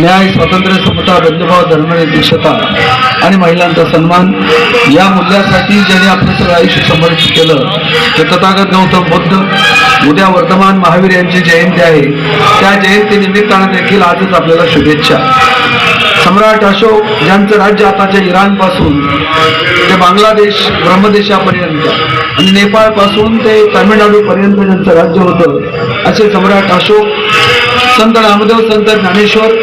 न्याय स्वातंत्र्य समता बंधुभाव धर्मनिरपेक्षता आणि महिलांचा सन्मान या मूल्यासाठी ज्याने आपलं सगळं आयुष्य समर्पित केलं ते तथागत गौतम बुद्ध उद्या वर्तमान महावीर यांची जयंती आहे. त्या जयंती निमित्तानं देखील आजच आपल्याला शुभेच्छा. सम्राट अशोक ज्यांचं राज्य आताच्या इराणपासून ते बांगलादेश ब्रह्मदेशापर्यंत आणि नेपाळपासून ते तामिळनाडूपर्यंत ज्यांचं राज्य होतं असे सम्राट अशोक संत रामदेव संत ज्ञानेश्वर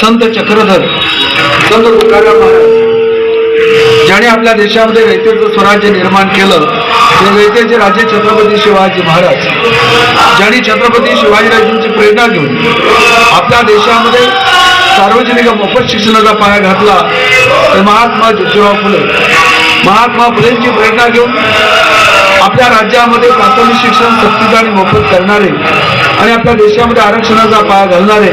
संत चक्रधर संत तुकाराम महाराज ज्याने आपल्या देशामध्ये रयतेचं स्वराज्य निर्माण केलं ते रयतेचे राजे छत्रपती शिवाजी महाराज ज्यांनी छत्रपती शिवाजीराजांची प्रेरणा घेऊन आपल्या देशामध्ये सार्वजनिक मोफत शिक्षणाचा पाया घातला ते महात्मा ज्योतिराव फुले महात्मा फुलेंची प्रेरणा घेऊन आपल्या राज्यामध्ये प्राथमिक शिक्षण सक्तीचं आणि मोफत करणारे आणि आपल्या देशामध्ये आरक्षणाचा पाया घालणारे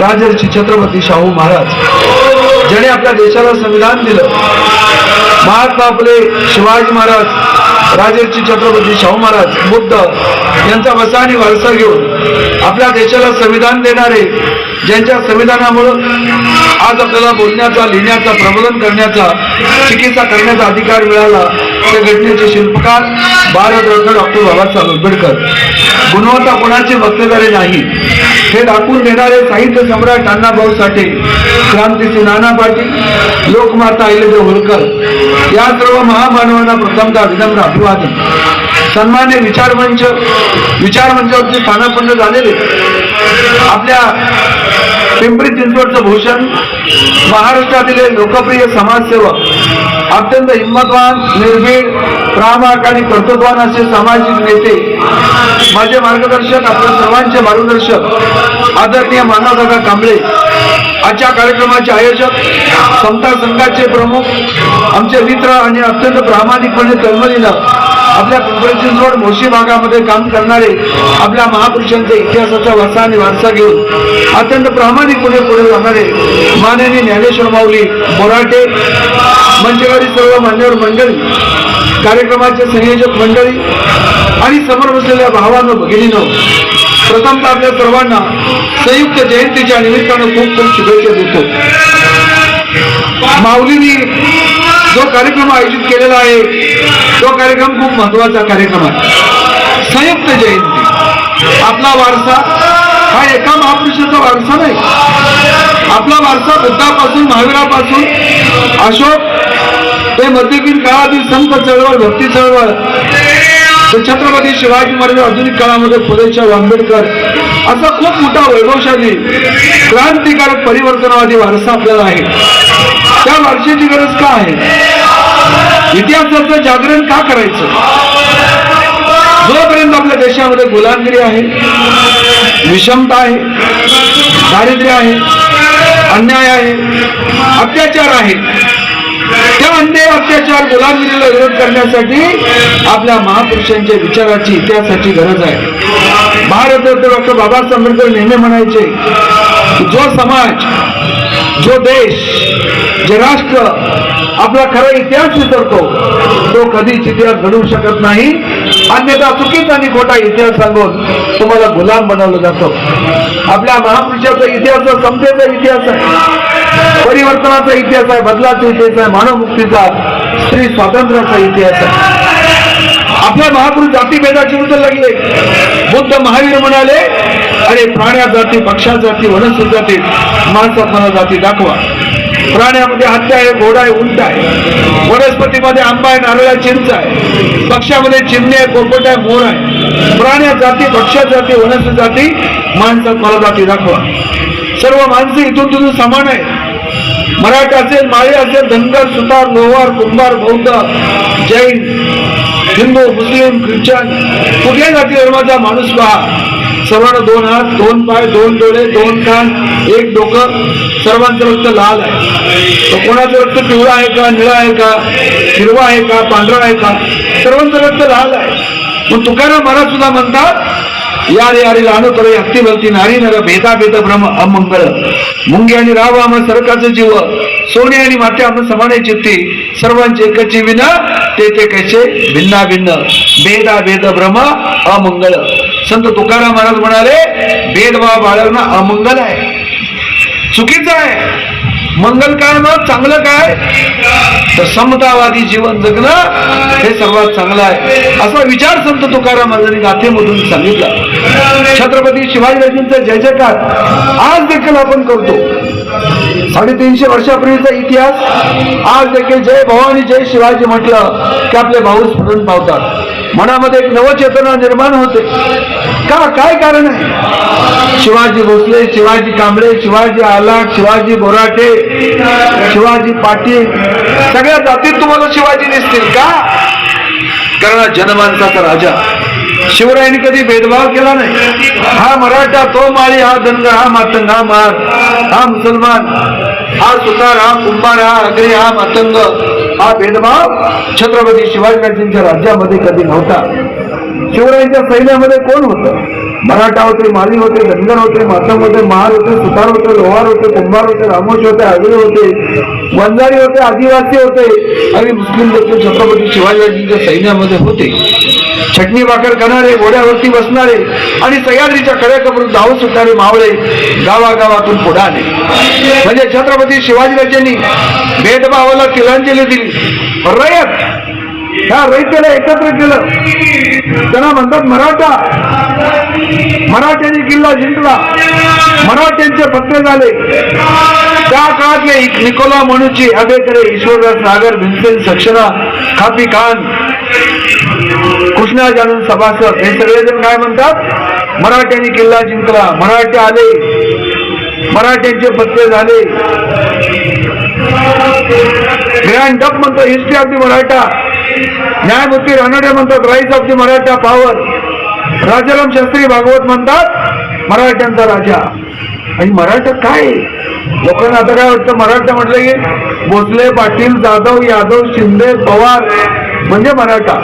राजर्षी छत्रपती शाहू महाराज ज्याने आपल्या देशाला संविधान दिलं. महात्मा फुले शिवाजी महाराज राजर्षी छत्रपती शाहू महाराज बुद्ध यांचा वसा आणि वारसा घेऊन आपल्या देशाला संविधान देणारे ज्यांच्या संविधानामुळं आज आपल्याला बोलण्याचा लिहिण्याचा प्रबोधन करण्याचा चिकित्सा करण्याचा अधिकार मिळाला त्या घटनेचे शिल्पकार भारतरत्न डॉक्टर बाबासाहेब आंबेडकर. गुणवत्ता कोणाचे वक्तदारे नाही. हे दाखवून देणारे साहित्य सम्राट अण्णाभाऊ साठे क्रांतीचे नाना पाटील लोकमाता अहिलेदेव होळकर या सर्व महामानवांना प्रथमतः विनम्र अभिवादन. सन्मान्य विचारमंच विचारमंचावरचे स्थानापन्न झालेले आपल्या पिंपरी चिंचवडचं भूषण महाराष्ट्रातील लोकप्रिय समाजसेवक अत्यंत हिंमतवान निर्भीड प्रामाणिक आणि कर्तृत्वान असे सामाजिक नेते माझे मार्गदर्शक आपल्या सर्वांचे मार्गदर्शक आदरणीय मानवदादा कांबळे आजच्या कार्यक्रमाचे आयोजक समता संघाचे प्रमुख आमचे मित्र आणि अत्यंत प्रामाणिकपणे तळमळीनं आपल्या पिंपरी चिंचवड मोशी भागामध्ये काम करणारे आपल्या महापुरुषांच्या इतिहासाचा वसा आणि वारसा घेऊन अत्यंत प्रामाणिकपणे पुढे जाणारे माननीय ज्ञानेश्वर माऊली बोराटे मंचगाडी सर्व मान्यवर मंडळी कार्यक्रमाचे संयोजक मंडळी आणि समोर बसलेल्या भावानं भगिनीनं प्रथमतः आपल्या सर्वांना संयुक्त जयंतीच्या निमित्तानं खूप खूप शुभेच्छा देतो. माऊलीनी जो कार्यक्रम आयोजित केलेला आहे तो कार्यक्रम खूप महत्त्वाचा कार्यक्रम आहे. संयुक्त जयंती. आपला वारसा हा एका महापुरुषाचा वारसा नाही. आपला वारसा बुद्धापासून महावीरापासून अशोक ते मध्ययुगीन काळातील संत चळवळ भक्ती चळवळ ते छत्रपती शिवाजी महाराज आधुनिक काळामध्ये फुलेशाह आंबेडकर असा खूप मोठा वैभवशाली क्रांतिकारक परिवर्तनवादी वारसा आपल्याला आहे. त्या वर्षाची गरज का आहे? इतिहासाचं जागरण का करायचं? जोपर्यंत आपल्या देशामध्ये गुलामगिरी आहे विषमता आहे दारिद्र्य आहे अन्याय आहे अत्याचार आहे त्या अन्याय अत्याचार गुलामगिरीला विरोध करण्यासाठी आपल्या महापुरुषांच्या विचाराची इतिहासाची गरज आहे. भारतरत्न डॉक्टर बाबासाहेब आंबेडकर नेहमी म्हणायचे जो समाज जो देश जे राष्ट्र आपला खरा इतिहास विसरतो तो कधीच इतिहास घडवू शकत नाही. अन्यथा चुकीचा आणि खोटा इतिहास सांगून तुम्हाला गुलाम बनवलं जातं. आपल्या महापुरुषाचा इतिहास समतेचा इतिहास आहे परिवर्तनाचा इतिहास आहे बदलाचा इतिहास आहे मानवमुक्तीचा स्त्री स्वातंत्र्याचा इतिहास आहे. आपल्या महापुरुष जातीभेदाची उचल लागले. बुद्ध महावीर म्हणाले अरे प्राण्या जाती पक्षा जाती वनस्पती जाती माणसात मला जाती दाखवा. प्राण्यामध्ये हत्या आहे घोडा आहे उंट आहे. वनस्पतीमध्ये आंबा आहे नारळा चिंच आहे. पक्षामध्ये चिमणी आहे पोपट आहे मोर आहे. प्राण्या जाती पक्षा जाती वनस्पती जाती माणसात मला जाती दाखवा. सर्व माणसे इथून तिथून समान आहे मराठा असेल माळी असेल धनगर सुतार लोहार कुंभार बौद्ध जैन हिंदू मुस्लिम ख्रिश्चन कुठल्याही जाती धर्माचा माणूस पहा. सर्वांना दोन हात दोन पाय दोन डोळे दोन कान एक डोकं. सर्वांचं रक्त लाल आहे. तर कोणाचं रक्त पिवळं आहे का निळा आहे का हिरवा आहे का पांढरा आहे का? सर्वांचं रक्त लाल आहे. मग तुकाराम महाराज सुद्धा म्हणतात यारे यारे लाणू करे हत्ती भलती नारी नर भेदा भेद भ्रम अमंगळ. मुंगी आणि राव आम्हा सरकारचं जीव सोने आणि माते आम समाने चित्ती सर्वांचे एकची विना ते ते कसे भिन्ना भिन्न भेदा भेद भ्रम अमंगल संत तुकाराम महाराज म्हणाले भेदभाव बाळगणं अमंगल आहे चुकीचं आहे मंगल काय मग चांगलं काय तर समतावादी जीवन जगणं हे सर्वात चांगलं आहे असा विचार संत तुकाराम महाराजांनी गाथेमधून सांगितला छत्रपती शिवाजीराजेंचा जय जयकार आज देखील आपण करतो साडेतीनशे वर्षापूर्वीचा इतिहास. आज देखील जय भवानी जय शिवाजी म्हटलं की आपले भाऊ स्फुरण पावतात. मनामध्ये एक नवचेतना निर्माण होते. का काय कारण आहे? शिवाजी भोसले शिवाजी कांबळे शिवाजी आलाट शिवाजी बोराटे शिवाजी पाटील सगळ्या जातीत तुम्हाला शिवाजी दिसतील. का? कारण जनमानसाचा राजा. शिवरायांनी कधी भेदभाव केला नाही. हा मराठा तो माळी हा धनगर हा मातंग हा मार हा मुसलमान हा सुतार हा कुंभार हा अग्रे हा मातंग हा भेदभाव छत्रपती शिवाजीराजांच्या राज्यामध्ये कधी नव्हता. शिवरायांच्या सैन्यामध्ये कोण होतं? मराठा होते माली होते धनगर होते मातंग होते महार होते सुतार होते लोहार होते कुंभार होते रामोश होते आगरी होते वंजारी होते आदिवासी होते. आणि मुस्लिम देखील छत्रपती शिवाजीराजांच्या सैन्यामध्ये होते. छटणी भाकर करणारे घोड्यावरती बसणारे आणि सह्याद्रीच्या कड्याकरून धावून सुटणारे मावळे गावागावातून पुढे आले. म्हणजे छत्रपती शिवाजीराजांनी भेदभावाला तिलांजली दिली. रयत ह्या रयतेला एकत्र केलं. त्यांना म्हणतात मराठा. मराठ्यांनी किल्ला जिंकला. मराठ्यांचे पत्ते झाले. त्या काळातले निकोला मनुची अबेकरे ईश्वरदास नागर भिंसेन सक्षणा खापी खान कृष्णा सभासद हे सगळेजण काय म्हणतात? मराठ्यांनी किल्ला जिंकला मराठे आले. मराठ्यांचे पत्ते झाले. ग्रँड डप म्हणतो हिस्ट्री ऑफ दी मराठा न्यायमूर्ती रानडे म्हणतात rise of the Maratha power Rajaram Shastri Bhagwat म्हणतात मराठ्यांचा राजा. आणि मराठा काय? लोकांना आता काय वाटतं? मराठा म्हटलं की भोसले पाटील जाधव यादव शिंदे पवार म्हणजे मराठा.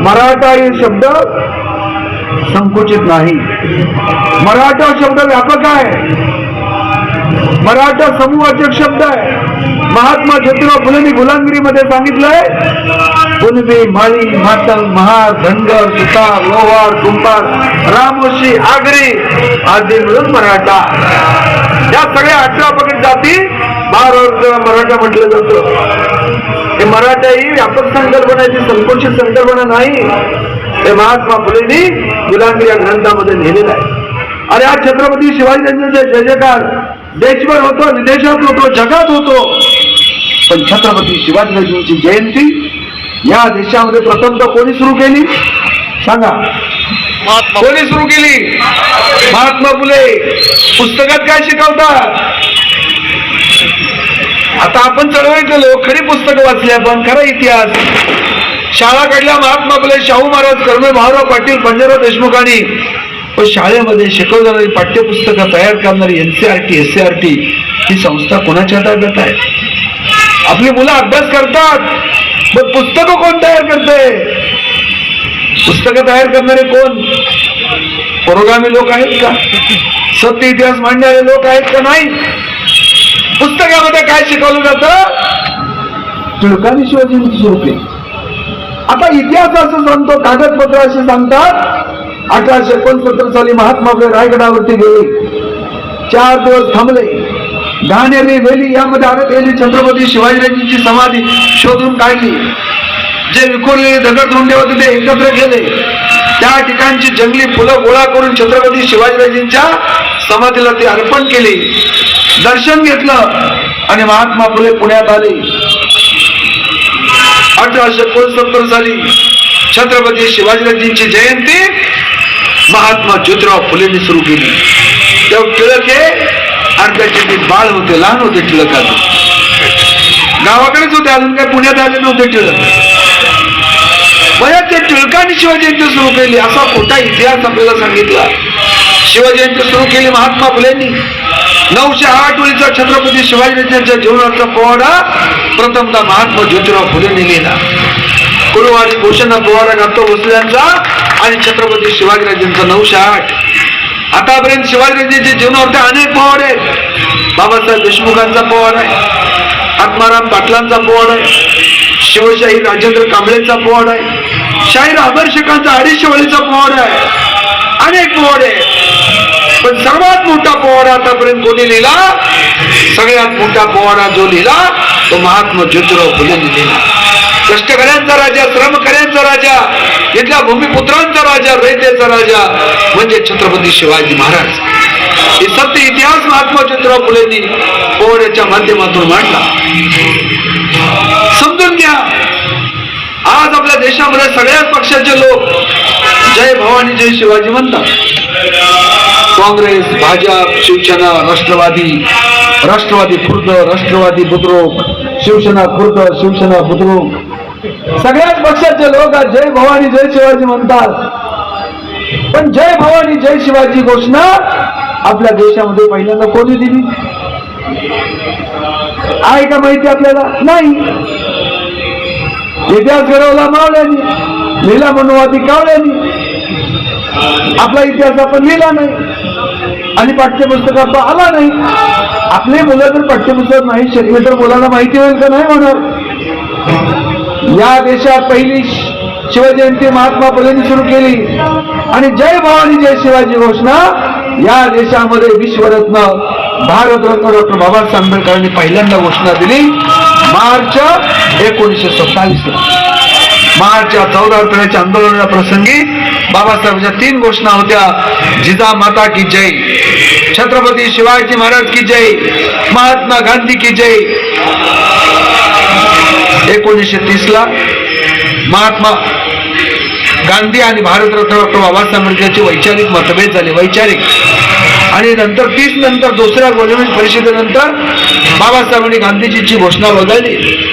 मराठा हे शब्द संकुचित नाही. मराठा शब्द व्यापक आहे. मराठा समूहाचे शब्द आहे. महात्मा ज्योतिराव फुलेंनी गुलामगिरीमध्ये सांगितलंय. कुणबी माळी मातंग महार धनगर सुतार लोहार कुंभार रामोशी आगरी आदी मिळून मराठा. या सगळ्या अठरा पकड जाती महाराष्ट्राला मराठा म्हटलं जातं. हे मराठा ही व्यापक संकल्पनाची संकुचित संकल्पना नाही. हे महात्मा फुलेंनी गुलामगिरी या ग्रंथामध्ये लिहिलेलं आहे. आणि आज छत्रपती शिवाजीराजांचा जय जयकार. देशभर होतो विदेशात होतो जगात होतो. पण छत्रपती शिवाजीराजांची जयंती या देशामध्ये प्रथम तर कोणी सुरू केली? सांगा. कोणी सुरू केली? महात्मा फुले. पुस्तकात काय शिकवतात? आता आपण चळवळीतले लोक खरी पुस्तकं वाचली आपण खरा इतिहास. शाळा काढल्या महात्मा फुले शाहू महाराज कर्मे भाऊराव पाटील पंजाबराव देशमुख आणि शाळेमध्ये शाळेमध्ये शिकवणारी पाठ्यपुस्तकं तयार करणारी N C R T S C R T ही संस्था कोणाच्या ताब्यात आहे? आपली मुलं अभ्यास करतात पण पुस्तकं कोण तयार करते? पुस्तकं तयार करणारे कोण? पुरोगामी लोक आहेत का? सत्य इतिहास मांडणारे लोक आहेत का नाही पुस्तकामध्ये काय शिकवलं जातं? टिळकांनी शिवाजींची शिवते. आता इतिहास असं सांगतो कागदपत्र असे सांगतात अठराशे एकोणसत्तर साली महात्मा फुले रायगडावरती गेले. चार दिवस थांबले. घाणेरी वेली यामध्ये अडक गेली छत्रपती शिवाजीराजांची समाधी शोधून काढली. जे विखुरलेले दगड धोंडे होते ते एकत्र केले. त्या ठिकाणची जंगली फुलं गोळा करून छत्रपती शिवाजीराजेंच्या समाधीला ते अर्पण केले. दर्शन घेतलं. आणि महात्मा फुले पुण्यात आले. अठराशे एकोणसत्तर साली छत्रपती शिवाजीराजांची जयंती महात्मा ज्योतिराव फुलेंनी सुरू केली. तेव्हा टिळक हे आणि त्याचे ते बाळ होते लहान होते टिळक अजून गावाकडेच होते अजून काय पुण्यात आले नव्हते टिळक. वयात ते टिळकांनी शिवजयंती सुरू केली असा खोटा इतिहास आपल्याला सांगितला. शिवजयंती सुरू केली महात्मा फुलेंनी. नऊशे आठ वेळीचा छत्रपती शिवाजीराजांच्या जीवनाचा पोवाडा प्रथमतः महात्मा ज्योतिराव फुलेंनी लिहिला. कुरुवारी भूषण हा पोवाडा गातो भोसल्यांचा आणि छत्रपती शिवाजीराजांचा नऊशे आठ. आतापर्यंत शिवाजीराजांच्या जीवनावरती अनेक पोवाडे आहेत. बाबासाहेब देशमुखांचा पोवाडा आहे. आत्माराम पाटलांचा पोवाडा आहे. शिवशाही राजेंद्र कांबळेचा पोवाडा आहे. शाहीर आदर्शकांचा अडीचशे वळीचा पोवाडा आहे. अनेक पोवाडे आहेत. पण सर्वात मोठा पोवाडा आतापर्यंत कोणी लिहिला? सगळ्यात मोठा पोवाडा जो लिहिला तो महात्मा ज्योतिराव फुलेंनी लिहिला. कष्टकऱ्यांचा राजा श्रमकऱ्यांचा राजा इथल्या भूमिपुत्रांचा राजा रयतेचा राजा म्हणजे छत्रपती शिवाजी महाराज. हे सत्य इतिहास महात्मा ज्योतिराव फुलेंनी पोवाड्याच्या माध्यमातून मांडला. समजून घ्या आज आपल्या देशामध्ये सगळ्याच पक्षाचे लोक जय भवानी जय शिवाजी म्हणतात. काँग्रेस भाजप शिवसेना राष्ट्रवादी राष्ट्रवादी खुर्द राष्ट्रवादी बुद्रुक शिवसेना खुर्द शिवसेना बुद्रुक. सगळ्याच पक्षाचे लोक आज जय भवानी जय शिवाजी म्हणतात. पण जय भवानी जय शिवाजी घोषणा आपल्या देशामध्ये पहिल्यांदा कोणी दिली? आहे का माहिती आपल्याला? नाही. इतिहास घडवला मावळ्यांनी लिहिला मनुवादी कावळ्यांनी. आपला इतिहास आपण लिहिला नाही. आणि पाठ्यपुस्तकात तो आला नाही. आपले मुलं जर पाठ्यपुस्तक नाही शिकले तर मुलांना माहिती होईल का नाही होणार? या देशात पहिली शिवजयंती महात्मा फुलेंनी सुरू केली. आणि जय भवानी जय शिवाजी घोषणा. या देशामध्ये विश्वरत्न भारतरत्न डॉक्टर बाबासाहेब आंबेडकरांनी पहिल्यांदा घोषणा दिली. मार्च एकोणीसशे सत्तावीस ला मार्चच्या चौदा आठवड्याच्या आंदोलना प्रसंगी बाबासाहेबांच्या तीन घोषणा होत्या. जिजा माता की जय. छत्रपती शिवाजी महाराज की जय. महात्मा गांधी की जय. एकोणीसशे तीस ला महात्मा गांधी आणि भारतरत्न डॉक्टर बाबासाहेब आंबेडकरचे वैचारिक मतभेद झाले वैचारिक. आणि नंतर तीस नंतर दुसऱ्या गोलमेज परिषदेनंतर बाबासाहेबांनी गांधीजीची घोषणा वगळली.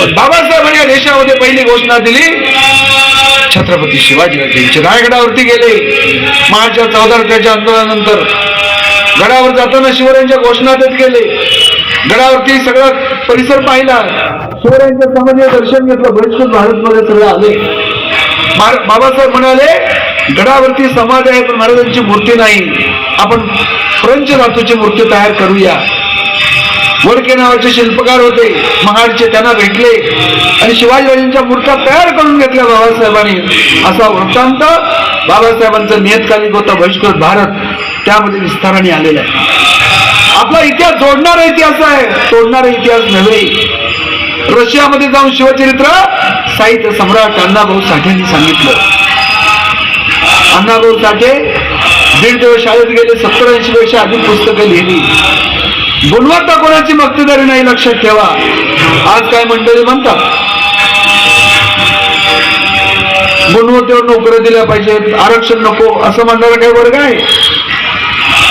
पण बाबासाहेबांनी या देशामध्ये पहिली घोषणा दिली. छत्रपती शिवाजीराजेंचे रायगडावरती गेले. मार्चच्या चौदा तारखेच्या आंदोलनानंतर गडावर जाताना शिवरायांच्या घोषणा देत गेले. गडावरती सगळा परिसर पाहिला. शिवरायांच्या समाधी दर्शन घेतलं. बहिष्कृत भारतमध्ये सगळं आले. बाबासाहेब म्हणाले गडावरती समाज आहे पण महाराजांची मूर्ती नाही. आपण प्रंच धातूची मूर्ती तयार करूया. वडके नावाचे शिल्पकार होते. महाडचे त्यांना भेटले. आणि शिवाजीराजांच्या मूर्त्या तयार करून घेतल्या बाबासाहेबांनी. असा वृत्तांत बाबासाहेबांचा नियतकालिक होता बहिष्कृत भारत. त्यामध्ये विस्ताराने आलेला आहे. आपला इतिहास जोडणारा इतिहास आहे. तोडणारा इतिहास नव्हे. रशियामध्ये जाऊन शिवचरित्र साहित्य सम्राट अण्णाभाऊ साठेंनी सांगितलं. अण्णाभाऊ साठे दीड दिवस शाळेत गेले सत्तर ऐंशी पेक्षा अधिक पुस्तकं लिहिली. गुणवत्ता कोणाची मक्तेदारी नाही लक्षात ठेवा. आज काय मंडळी म्हणतात? गुणवत्तेवर नोकऱ्या दिल्या पाहिजेत आरक्षण नको असं म्हणणारा काही वर्ग आहे?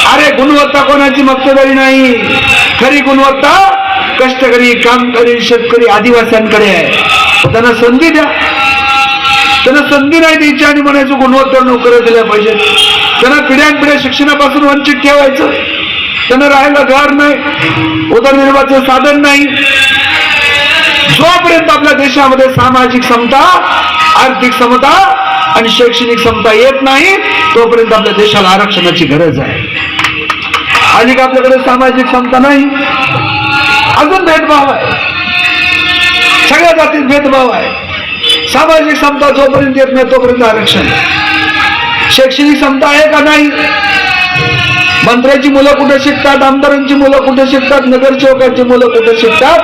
अरे गुणवत्ता कोणाची मक्तेदारी नाही? खरी गुणवत्ता कष्टकरी कामकरी शेतकरी आदिवासींकडे आहे. त्यांना संधी द्या. त्यांना संधी नाही द्यायची आणि म्हणायचं गुणवत्ता नोकऱ्या दिल्या पाहिजेत. त्यांना पिढ्यानपिढ्या शिक्षणापासून वंचित ठेवायचं. त्यानं राहायला घर नाही उदरनिर्वाहाचं साधन नाही. जोपर्यंत आपल्या देशामध्ये सामाजिक समता आर्थिक समता आणि शैक्षणिक समता येत नाही तोपर्यंत आपल्या देशाला आरक्षणाची गरज आहे. आणि का आपल्याकडे सामाजिक समता नाही? अजून भेदभाव आहे. सगळ्या जातीत भेदभाव आहे. सामाजिक समता जोपर्यंत येत नाही तोपर्यंत आरक्षण शैक्षणिक समता आहे का नाही? मंत्र्याची मुलं कुठे शिकतात आमदारांची मुलं कुठे शिकतात नगरसेवकांची मुलं कुठे शिकतात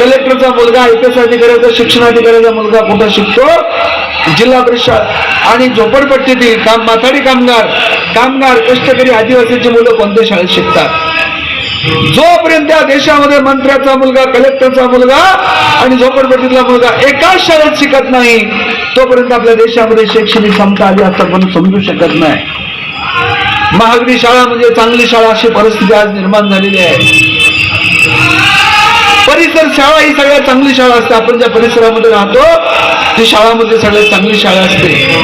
कलेक्टरचा मुलगा आय पी एस अधिकाऱ्याचा शिक्षणाधिकाऱ्याचा मुलगा कुठे शिकतो जिल्हा परिषद आणि झोपडपट्टीतील काम माथाडी कामगार कामगार कष्टकरी आदिवासीची मुलं कोणत्या शाळेत शिकतात? जोपर्यंत त्या देशामध्ये मंत्र्याचा मुलगा कलेक्टरचा मुलगा आणि झोपडपट्टीतला मुलगा एकाच शाळेत शिकत नाही तोपर्यंत आपल्या देशामध्ये शैक्षणिक क्षमता आली असं पण समजू शकत नाही. महागडी शाळा म्हणजे चांगली शाळा अशी परिस्थिती आज निर्माण झालेली आहे. परिसर शाळा ही सगळ्यात चांगली शाळा असते. आपण ज्या परिसरामध्ये राहतो ती शाळामध्ये सगळ्यात चांगली शाळा असते.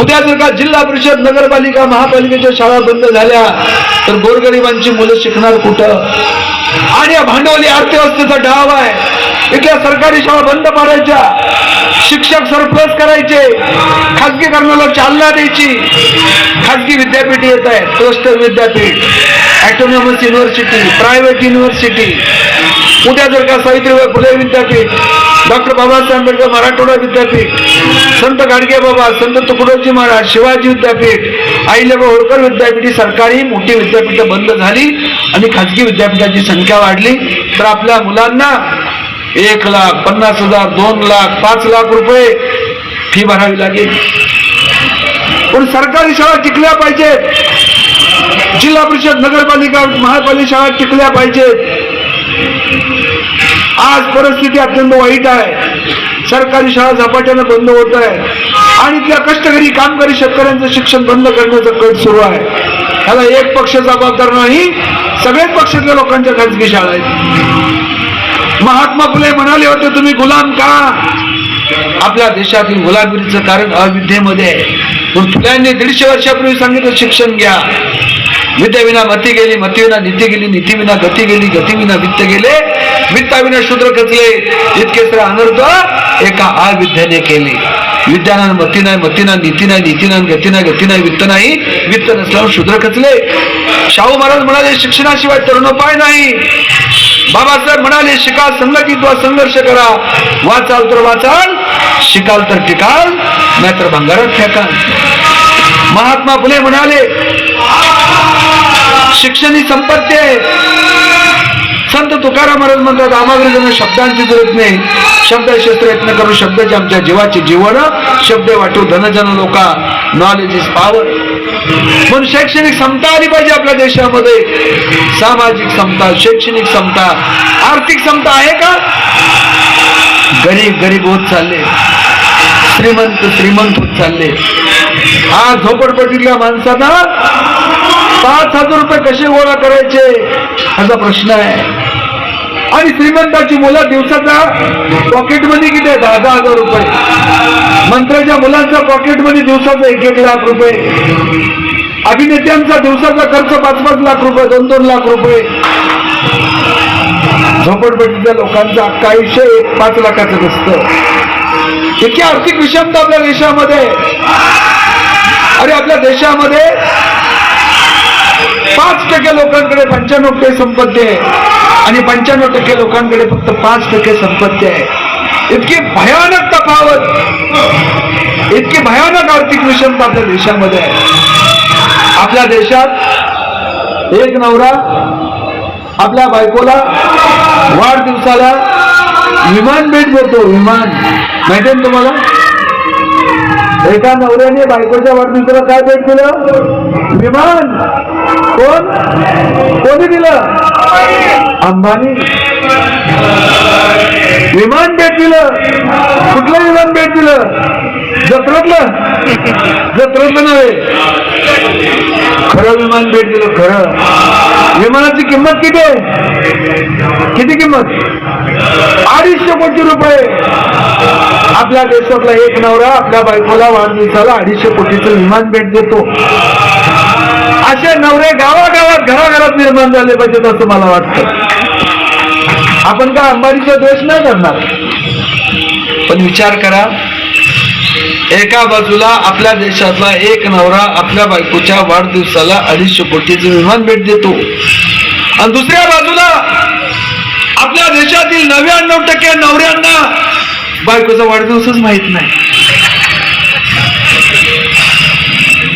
उद्या जर का जिल्हा परिषद नगरपालिका महापालिकेच्या शाळा बंद झाल्या तर गोरगरिबांची मुलं शिकणार कुठं? आणि या भांडवली अर्थव्यवस्थेचा डाव आहे. इथल्या सरकारी शाळा बंद पाडायच्या. शिक्षक सरप्लस करायचे. खाजगीकरणाला चालना द्यायची. खाजगी विद्यापीठ येत आहेत. क्लस्टर विद्यापीठ ॲटोनॉमस युनिव्हर्सिटी प्रायव्हेट युनिव्हर्सिटी. उद्या जर का सावित्रीबाई फुले विद्यापीठ डॉक्टर बाबासाहेब आंबेडकर मराठवाडा विद्यापीठ संत गाडगे बाबा संत तुकडोजी महाराज शिवाजी विद्यापीठ आईलेबा होळकर विद्यापीठ ही सरकारी मोठी विद्यापीठं बंद झाली आणि खाजगी विद्यापीठाची संख्या वाढली. तर आपल्या मुलांना एक लाख पन्नास हजार दोन लाख पाच लाख रुपये फी भरावी लागेल. पण सरकारी शाळा टिकल्या पाहिजेत. जिल्हा परिषद नगरपालिका महापालिका शाळा टिकल्या पाहिजेत. आज परिस्थिती अत्यंत वाईट आहे. सरकारी शाळा झपाट्यानं बंद होत आहे. आणि त्या कष्टकरी कामकरी शेतकऱ्यांचं शिक्षण बंद करण्याचा कट सुरू आहे. ह्याला एक पक्ष जबाबदार नाही सगळ्याच पक्षातल्या लोकांच्या खाजगी शाळा आहेत. महात्मा फुले म्हणाले होते तुम्ही गुलाम का? आपल्या देशातील गुलामगिरीचं कारण अविद्येमध्ये आहे. पण फुल्यांनी दीडशे वर्षापूर्वी सांगितलं शिक्षण घ्या. विद्याविना मती गेली मतीविना नीती गेली नीतीविना गती गेली गतीविना वित्त गेले वित्ताविना शूद्र खचले. इतके सर अनर्थ एका अविद्याने केले. विद्याना मती नाही मती नाही नीती नाही नीती नाही गती नाही गती नाही वित्त नाही वित्त नसल्यावर शूद्र खचले. शाहू महाराज म्हणाले शिक्षणाशिवाय तरुणोपाय नाही. बाबासाहेब म्हणाले शिकाल किंवा संघर्ष करा? वाचाल तर वाचाल शिकाल तर टिकाल नाहीतर भंगारात फेकाल. महात्मा फुले म्हणाले शिक्षण ही संपत्ती आहे. संत तुकाराम महाराज म्हणतात आम्हाला जण शब्दांची जरूरत नाही. शब्दशास्त्र यत्न करू शब्दाचे आमच्या जीवाचे जीवन शब्द वाटू. धनजन लोका नॉलेज इज पॉवर पण शैक्षणिक समता आली पाहिजे आपल्या देशामध्ये. सामाजिक समता शैक्षणिक समता आर्थिक समता आहे का? गरीब गरीब होत चालले. श्रीमंत श्रीमंत होत चालले. आज झोपडपट्टीतल्या माणसांना पाच हजार रुपये कसे गोळा करायचे? असा प्रश्न आहे. आणि श्रीमंताची मुलं दिवसाचा पॉकेट मनी किती आहे दहा दहा हजार रुपये. मंत्र्याच्या मुलांचा पॉकेट मनी दिवसाचा एक एक लाख रुपये. अभिनेत्यांचा दिवसाचा खर्च पाच पाच लाख रुपये दोन दोन लाख रुपये. झोपडपट्टीच्या लोकांचं अख्खं आयुष्य एक पाच लाखाचं असतं इतकी आर्थिक विषमता आपल्या देशामध्ये. अरे आपल्या देशामध्ये पाच टक्के लोकांकडे पंच्याण्णव टक्के संपत्ती आहे. आणि पंच्याण्णव टक्के लोकांकडे फक्त पाच टक्के संपत्ती आहे. इतकी भयानक तफावत. इतकी भयानक आर्थिक विषमता आपल्या देशामध्ये आहे. आपल्या देशात एक नवरा आपल्या बायकोला वाढदिवसाला विमान भेट देतो विमान. माहिती आहे ना तुम्हाला? एका नवऱ्याने बायकोच्या वाढदिवसाला काय भेट दिलं? विमान. कोण? कोणी दिलं? अंबानी. विमान भेट दिलं. कुठलं विमान भेट दिलं? जत्रेतलं जत्रेतलं नव्हे. खरं विमान भेट दिलं खरं. विमानाची किंमत किती आहे? किती किंमत? अडीचशे कोटी रुपये. आपल्या देशातला एक नवरा आपल्या बायकोला वाढदिवसाला अडीचशे कोटीचं विमान भेट देतो. असे नवरे गावागावात घराघरात निर्माण झाले पाहिजेत असं मला वाटतं. आपण का अंबानीचा द्वेष नाही करणार पण विचार करा एका बाजूला आपल्या देशातला एक नवरा आपल्या बायकोच्या वाढदिवसाला अडीचशे कोटीचं विमान भेट देतो. आणि दुसऱ्या बाजूला आपल्या देशातील नव्याण्णव टक्के नवऱ्यांना बायकोचा वाढदिवसच माहीत नाही.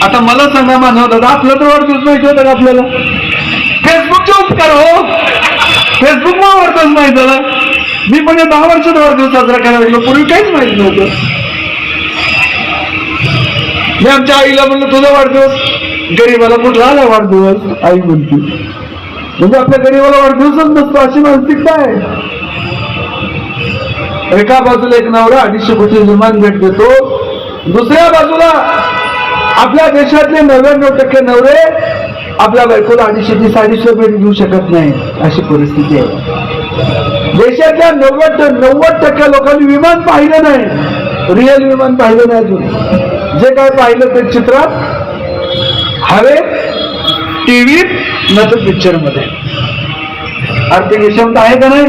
आता मला सांगा मानव दादा आपला तर वाढदिवस माहिती होता का आपल्याला? फेसबुकचे उपकार हो. फेसबुक मग वाढदिवस माहीत झाला. मी म्हणजे दहा वर्षात वाढदिवस साजरा करायला लागलो. पूर्वी काहीच माहीत नव्हतं. मी आमच्या आईला म्हणलं तुझा वाढदिवस गरीबाला कुठला आला वाढदिवस? आई म्हणते. म्हणजे आपल्या गरीबाला वाढदिवसच नसतो अशी मानसिकता आहे. एका बाजूला एक नवरा अडीचशे कोटी विमान भेट देतो दुसऱ्या बाजूला आपल्या देशातले नव्याण्णव टक्के नवरे आपल्या बायकोला अडीचशे ते साडीशे रुपये घेऊ शकत नाही अशी परिस्थिती आहे. देशातल्या नव्वद नव्वद टक्के लोकांनी विमान पाहिलं नाही. रिअल विमान पाहिलं नाही अजून. जे काय पाहिलं ते चित्रात हवे टीव्हीत नंतर पिक्चरमध्ये. आर्थिक विषमता आहे का नाही?